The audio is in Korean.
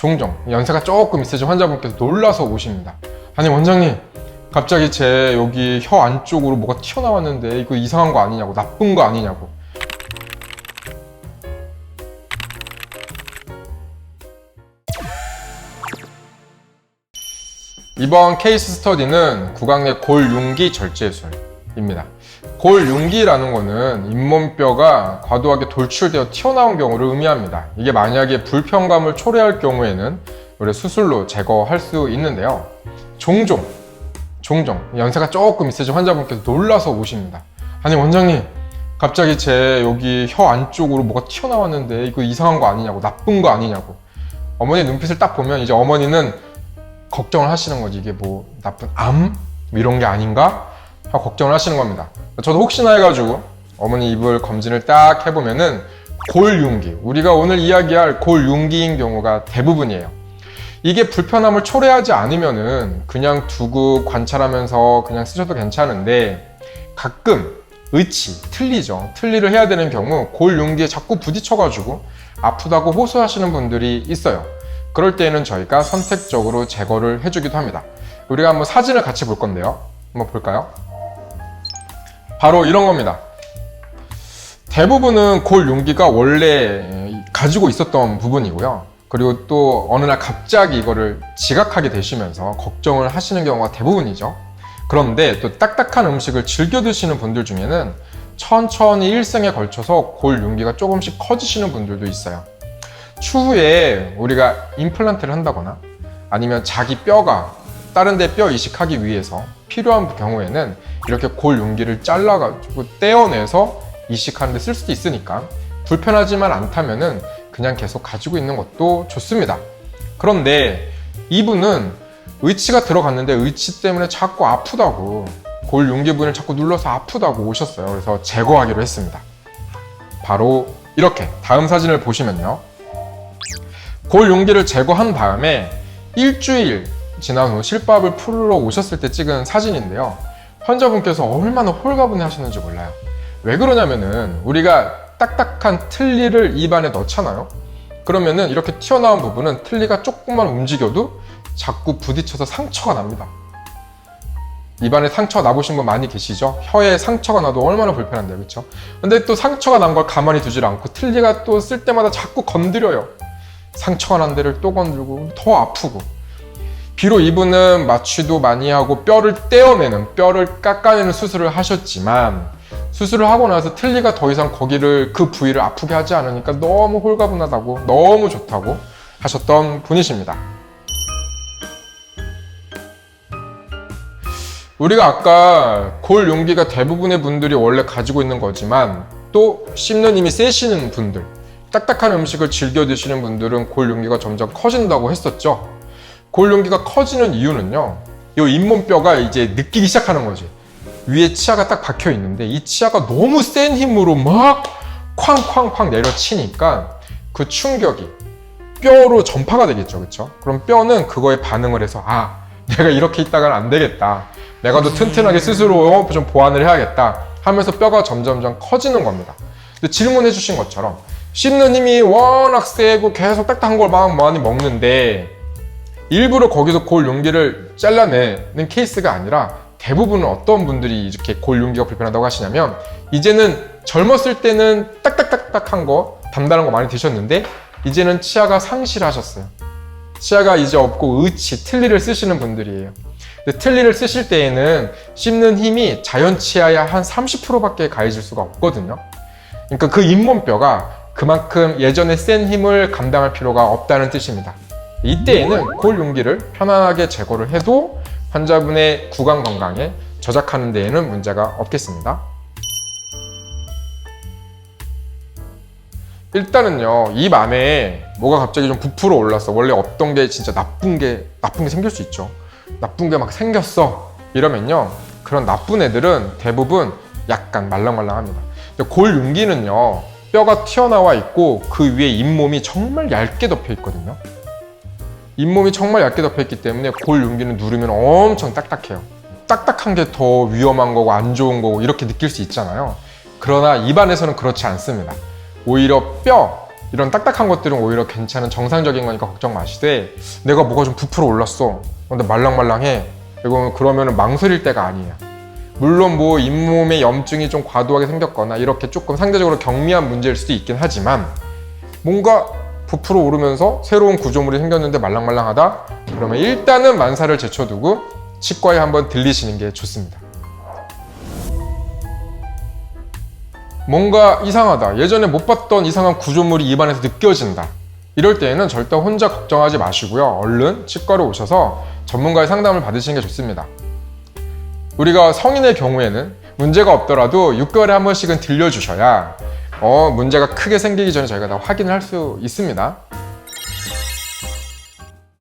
종종 연세가 조금 있으신 환자분께서 놀라서 오십니다. 아니 원장님 갑자기 제 여기 혀 안쪽으로 뭐가 튀어나왔는데 이거 이상한 거 아니냐고 나쁜 거 아니냐고 이번 케이스 스터디는 구강내 골 융기 절제술 입니다. 골융기라는 거는 잇몸뼈가 과도하게 돌출되어 튀어나온 경우를 의미합니다. 이게 만약에 불편감을 초래할 경우에는 우리 수술로 제거할 수 있는데요. 종종, 종종 연세가 조금 있으신 환자분께서 놀라서 오십니다. 아니 원장님, 갑자기 제 여기 혀 안쪽으로 뭐가 튀어나왔는데 이거 이상한 거 아니냐고 나쁜 거 아니냐고 어머니 눈빛을 딱 보면 이제 어머니는 걱정을 하시는 거지 이게 뭐 나쁜 암 이런 게 아닌가 하고 걱정을 하시는 겁니다. 저도 혹시나 해가지고 어머니 입을 검진을 딱 해보면은 골융기 우리가 오늘 이야기할 골융기인 경우가 대부분이에요. 이게 불편함을 초래하지 않으면은 그냥 두고 관찰하면서 그냥 쓰셔도 괜찮은데 가끔 의치 틀리죠. 틀리를 해야 되는 경우 골융기에 자꾸 부딪혀가지고 아프다고 호소하시는 분들이 있어요. 그럴 때에는 저희가 선택적으로 제거를 해주기도 합니다. 우리가 한번 사진을 같이 볼 건데요. 한번 볼까요? 바로 이런 겁니다. 대부분은 골 용기가 원래 가지고 있었던 부분이고요. 그리고 또 어느 날 갑자기 이거를 지각하게 되시면서 걱정을 하시는 경우가 대부분이죠. 그런데 또 딱딱한 음식을 즐겨 드시는 분들 중에는 천천히 일생에 걸쳐서 골 용기가 조금씩 커지시는 분들도 있어요. 추후에 우리가 임플란트를 한다거나 아니면 자기 뼈가 다른 데 뼈 이식하기 위해서 필요한 경우에는 이렇게 골 용기를 잘라가지고 떼어내서 이식하는 데 쓸 수도 있으니까 불편하지만 않다면은 그냥 계속 가지고 있는 것도 좋습니다. 그런데 이분은 의치가 들어갔는데 의치 때문에 자꾸 아프다고 골 용기 부분을 자꾸 눌러서 아프다고 오셨어요. 그래서 제거하기로 했습니다. 바로 이렇게 다음 사진을 보시면요. 골 용기를 제거한 다음에 일주일 지난 후 실밥을 풀러 오셨을 때 찍은 사진인데요. 환자분께서 얼마나 홀가분해 하셨는지 몰라요. 왜 그러냐면은 우리가 딱딱한 틀니를 입안에 넣잖아요. 그러면은 이렇게 튀어나온 부분은 틀니가 조금만 움직여도 자꾸 부딪혀서 상처가 납니다. 입안에 상처가 나보신 분 많이 계시죠? 혀에 상처가 나도 얼마나 불편한데요, 그렇죠? 근데 또 상처가 난 걸 가만히 두질 않고 틀니가 또 쓸 때마다 자꾸 건드려요. 상처가 난 데를 또 건들고 더 아프고 비록 이분은 마취도 많이 하고 뼈를 떼어내는 뼈를 깎아내는 수술을 하셨지만 수술을 하고 나서 틀니가 더 이상 거기를 그 부위를 아프게 하지 않으니까 너무 홀가분하다고 너무 좋다고 하셨던 분이십니다. 우리가 아까 골 용기가 대부분의 분들이 원래 가지고 있는 거지만 또 씹는 힘이 세시는 분들 딱딱한 음식을 즐겨 드시는 분들은 골 용기가 점점 커진다고 했었죠. 골 용기가 커지는 이유는요. 이 잇몸뼈가 이제 느끼기 시작하는 거지. 위에 치아가 딱 박혀 있는데 이 치아가 너무 센 힘으로 막 쾅쾅쾅 내려치니까 그 충격이 뼈로 전파가 되겠죠. 그렇죠? 그럼 뼈는 그거에 반응을 해서 아, 내가 이렇게 있다가는 안 되겠다. 내가 더 튼튼하게 스스로 좀 보완을 해야겠다 하면서 뼈가 점점점 커지는 겁니다. 근데 질문해 주신 것처럼 씹는 힘이 워낙 세고 계속 딱딱한 걸 막 많이 먹는데 일부러 거기서 골 용기를 잘라내는 케이스가 아니라 대부분은 어떤 분들이 이렇게 골 용기가 불편하다고 하시냐면 이제는 젊었을 때는 딱딱딱딱한 거 담달한 거 많이 드셨는데 이제는 치아가 상실하셨어요. 치아가 이제 없고 의치, 틀니를 쓰시는 분들이에요. 틀니를 쓰실 때에는 씹는 힘이 자연 치아야 한 30%밖에 가해질 수가 없거든요. 그러니까 그 잇몸뼈가 그만큼 예전에 센 힘을 감당할 필요가 없다는 뜻입니다. 이때에는 골 용기를 편안하게 제거를 해도 환자분의 구강 건강에 저작하는 데에는 문제가 없겠습니다. 일단은요, 입 안에 뭐가 갑자기 좀 부풀어 올랐어. 원래 없던 게 진짜 나쁜 게, 나쁜 게 생길 수 있죠. 나쁜 게 막 생겼어. 이러면요, 그런 나쁜 애들은 대부분 약간 말랑말랑합니다. 골 윤기는요, 뼈가 튀어나와 있고 그 위에 잇몸이 정말 얇게 덮여 있거든요. 잇몸이 정말 얇게 덮여 있기 때문에 골 윤기는 누르면 엄청 딱딱해요. 딱딱한 게 더 위험한 거고 안 좋은 거고 이렇게 느낄 수 있잖아요. 그러나 입안에서는 그렇지 않습니다. 오히려 뼈, 이런 딱딱한 것들은 오히려 괜찮은 정상적인 거니까 걱정 마시되 내가 뭐가 좀 부풀어 올랐어. 근데 말랑말랑해. 이거 그러면 망설일 때가 아니에요. 물론 뭐 잇몸에 염증이 좀 과도하게 생겼거나 이렇게 조금 상대적으로 경미한 문제일 수도 있긴 하지만 뭔가 부풀어 오르면서 새로운 구조물이 생겼는데 말랑말랑하다? 그러면 일단은 만사를 제쳐두고 치과에 한번 들리시는 게 좋습니다. 뭔가 이상하다. 예전에 못 봤던 이상한 구조물이 입안에서 느껴진다. 이럴 때에는 절대 혼자 걱정하지 마시고요. 얼른 치과로 오셔서 전문가의 상담을 받으시는 게 좋습니다. 우리가 성인의 경우에는 문제가 없더라도 6개월에 한 번씩은 들려주셔야 어, 문제가 크게 생기기 전에 저희가 다 확인을 할 수 있습니다.